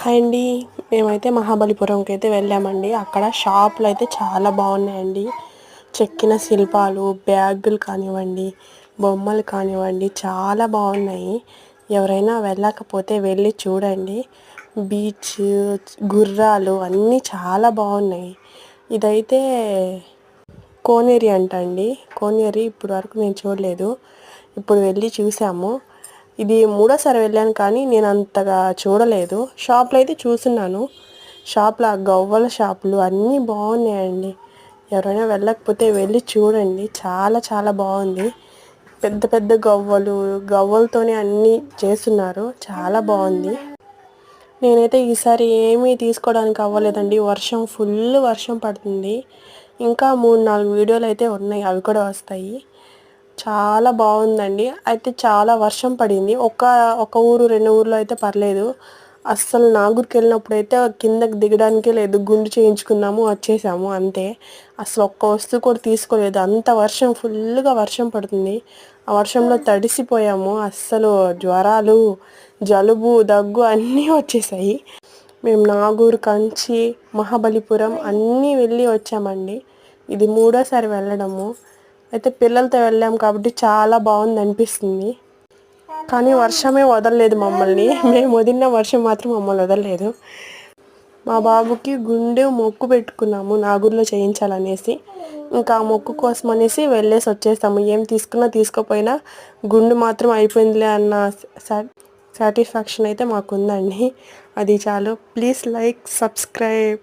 Hi అండి. మేమైతే మహాబలిపురంకి అయితే వెళ్ళామండి. అక్కడ షాపులు అయితే చాలా బాగున్నాయండి. చెక్కిన శిల్పాలు బ్యాగులు కానివ్వండి బొమ్మలు కానివ్వండి చాలా బాగున్నాయి. ఎవరైనా వెళ్ళకపోతే వెళ్ళి చూడండి. బీచ్ గుర్రాలు అన్నీ చాలా బాగున్నాయి. ఇదైతే కోనేరి అంట అండి కోనేరి ఇప్పుడు వరకు నేను చూడలేదు. ఇప్పుడు వెళ్ళి చూసాము. ఇది మూడోసారి వెళ్ళాను కానీ నేను అంతగా చూడలేదు. షాప్లో అయితే చూస్తున్నాను. షాప్లో ఆ గవ్వల షాపులు అన్నీ బాగున్నాయండి. ఎవరైనా వెళ్ళకపోతే వెళ్ళి చూడండి. చాలా చాలా బాగుంది. పెద్ద పెద్ద గవ్వలు గవ్వలతోనే అన్నీ చేస్తున్నారు. చాలా బాగుంది. నేనైతే ఈసారి ఏమీ తీసుకోవడానికి అవ్వలేదండి. వర్షం ఫుల్ వర్షం పడుతుంది. ఇంకా మూడు నాలుగు వీడియోలు అయితే ఉన్నాయి. అవి కూడా వస్తాయి. చాలా బాగుందండి. అయితే చాలా వర్షం పడింది. ఒక ఒక ఊరు రెండు ఊర్లో అయితే పర్లేదు. అస్సలు నాగూర్కి వెళ్ళినప్పుడు అయితే కిందకి దిగడానికే లేదు. గుండు చేయించుకున్నాము వచ్చేసాము అంతే. అసలు ఒక్క వస్తువు కూడా తీసుకోలేదు. అంత వర్షం ఫుల్గా వర్షం పడుతుంది. ఆ వర్షంలో తడిసిపోయాము. అస్సలు జ్వరాలు జలుబు దగ్గు అన్నీ వచ్చేసాయి. మేము నాగూరు కంచి మహాబలిపురం అన్నీ వెళ్ళి వచ్చామండి. ఇది మూడోసారి వెళ్ళడము. అయితే పిల్లలతో వెళ్ళాం కాబట్టి చాలా బాగుంది అనిపిస్తుంది కానీ వర్షమే వదలలేదు మమ్మల్ని. మేము వదిలిన వర్షం మాత్రం మమ్మల్ని వదలలేదు. మా బాబుకి గుండె మొక్కు పెట్టుకున్నాము నాగూరులో చేయించాలనేసి. ఇంకా ఆ మొక్కు కోసం అనేసి వెళ్ళేసి వచ్చేస్తాము ఏం తీసుకున్నా తీసుకోపోయినా గుండు మాత్రం అయిపోయిందిలే అన్న సాటిస్ఫాక్షన్ అయితే మాకు ఉందండి అది చాలు. Please like subscribe.